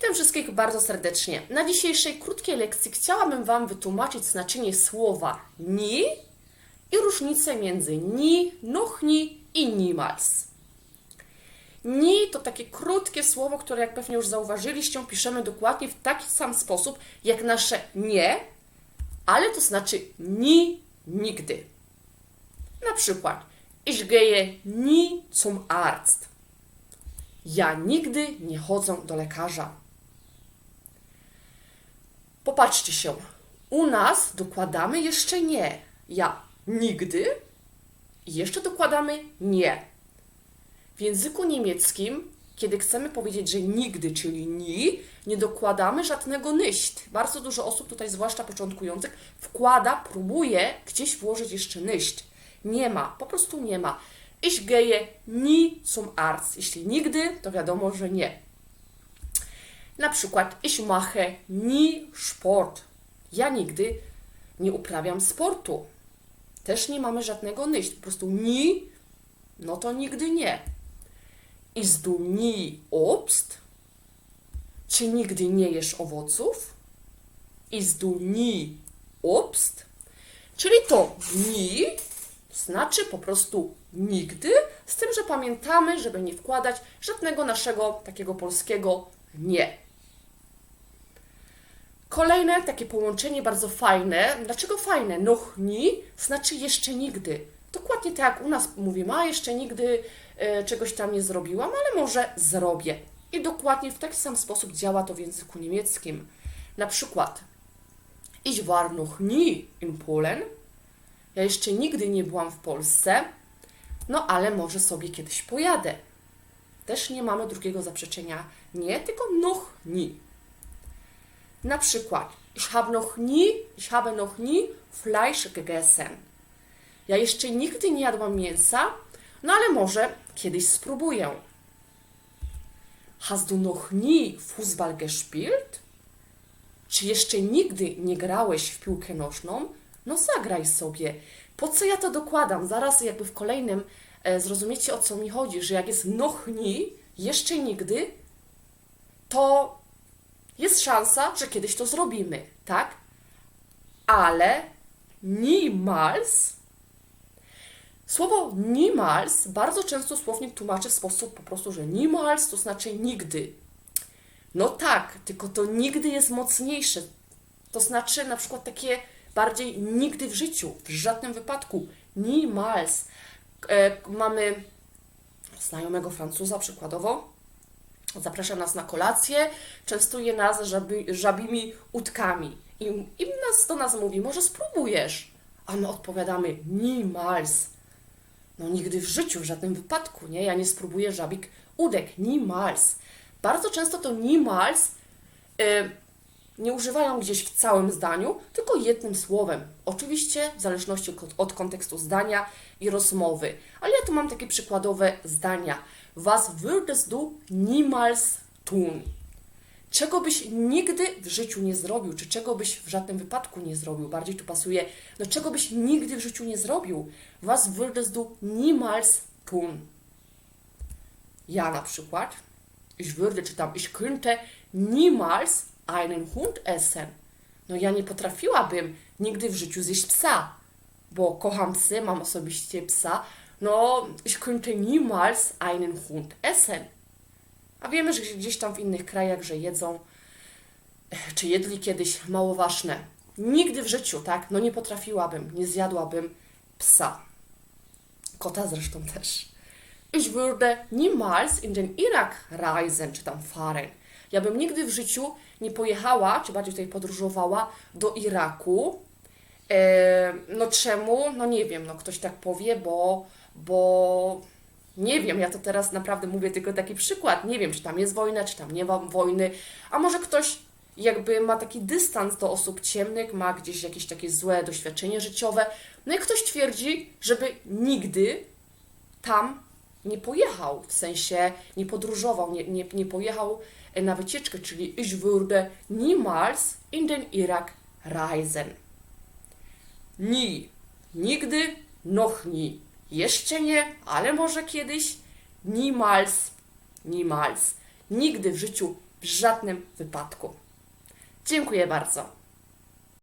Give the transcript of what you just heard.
Witam wszystkich bardzo serdecznie. Na dzisiejszej krótkiej lekcji chciałabym Wam wytłumaczyć znaczenie słowa ni i różnicę między ni, noch ni i niemals. Ni to takie krótkie słowo, które jak pewnie już zauważyliście, piszemy dokładnie w taki sam sposób jak nasze nie, ale to znaczy ni nigdy. Na przykład, ich gehe nie zum Arzt. Ja nigdy nie chodzę do lekarza. Popatrzcie się. U nas dokładamy jeszcze nie. Ja nigdy i jeszcze dokładamy nie. W języku niemieckim, kiedy chcemy powiedzieć, że nigdy, czyli ni, nie dokładamy żadnego nicht. Bardzo dużo osób tutaj, zwłaszcza początkujących, wkłada, próbuje gdzieś włożyć jeszcze nicht. Nie ma, po prostu nie ma. Ich gehe nie zum Arzt. Jeśli nigdy, to wiadomo, że nie. Na przykład, ich mache nie Sport. Ja nigdy nie uprawiam sportu. Też nie mamy żadnego nicht. Po prostu ni, no to nigdy nie. Isst du nie Obst? Czy nigdy nie jesz owoców? Isst du nie Obst? Czyli to ni znaczy po prostu nigdy, z tym, że pamiętamy, żeby nie wkładać żadnego naszego takiego polskiego nie. Kolejne takie połączenie bardzo fajne. Dlaczego fajne? Noch nie znaczy jeszcze nigdy. Dokładnie tak jak u nas mówimy, a jeszcze nigdy e, czegoś tam nie zrobiłam, ale może zrobię. I dokładnie w taki sam sposób działa to w języku niemieckim. Na przykład, ich war noch nie in Polen. Ja jeszcze nigdy nie byłam w Polsce, no ale może sobie kiedyś pojadę. Też nie mamy drugiego zaprzeczenia nie, tylko noch nie. Na przykład, ich habe noch nie, ich habe noch nie Fleisch gegessen. Ja jeszcze nigdy nie jadłam mięsa, no ale może kiedyś spróbuję. Hast du noch nie Fußball gespielt? Czy jeszcze nigdy nie grałeś w piłkę nożną? No zagraj sobie. Po co ja to dokładam? Zaraz jakby w kolejnym e, zrozumiecie o co mi chodzi, że jak jest noch nie, jeszcze nigdy, to jest szansa, że kiedyś to zrobimy, tak? Ale niemals Słowo niemals bardzo często słownik tłumaczy w sposób po prostu, że niemals to znaczy nigdy. No tak, tylko to nigdy jest mocniejsze. To znaczy na przykład takie bardziej nigdy w życiu, w żadnym wypadku. Niemals. E, mamy znajomego Francuza przykładowo, zaprasza nas na kolację, częstuje nas żaby, żabimi utkami. I, I nas do nas mówi, może spróbujesz? A my odpowiadamy, niemals. No nigdy w życiu, w żadnym wypadku, nie? Ja nie spróbuję żabik udek, niemals. Bardzo często to niemals y, nie używają gdzieś w całym zdaniu, tylko jednym słowem. Oczywiście w zależności od kontekstu zdania i rozmowy. Ale ja tu mam takie przykładowe zdania. Was würdest du niemals tun? Czego byś nigdy w życiu nie zrobił, czy czego byś w żadnym wypadku nie zrobił? Bardziej tu pasuje, no czego byś nigdy w życiu nie zrobił? Was würdest du niemals tun? Ja na przykład, ich würde, czy tam ich könnte niemals einen Hund essen. No ja nie potrafiłabym nigdy w życiu zjeść psa, bo kocham psy, mam osobiście psa. No, ich könnte niemals einen Hund essen. A wiemy, że gdzieś tam w innych krajach, że jedzą, czy jedli kiedyś mało ważne. Nigdy w życiu, tak? No nie potrafiłabym, nie zjadłabym psa. Kota zresztą też. Ich würde niemals in den Irak reisen, czy tam fahren. Ja bym nigdy w życiu nie pojechała, czy bardziej tutaj podróżowała do Iraku. E, no czemu? No nie wiem, no ktoś tak powie, bo, bo nie wiem, ja to teraz naprawdę mówię tylko taki przykład. Nie wiem, czy tam jest wojna, czy tam nie ma wojny. A może ktoś jakby ma taki dystans do osób ciemnych, ma gdzieś jakieś takie złe doświadczenie życiowe. No i ktoś twierdzi, żeby nigdy tam nie pojechał, w sensie nie podróżował, nie, nie, nie pojechał na wycieczkę, czyli ich würde niemals in den Irak reisen. Nie, nigdy, noch nie. Jeszcze nie, ale może kiedyś. Niemals, niemals. Nigdy w życiu W żadnym wypadku. Dziękuję bardzo.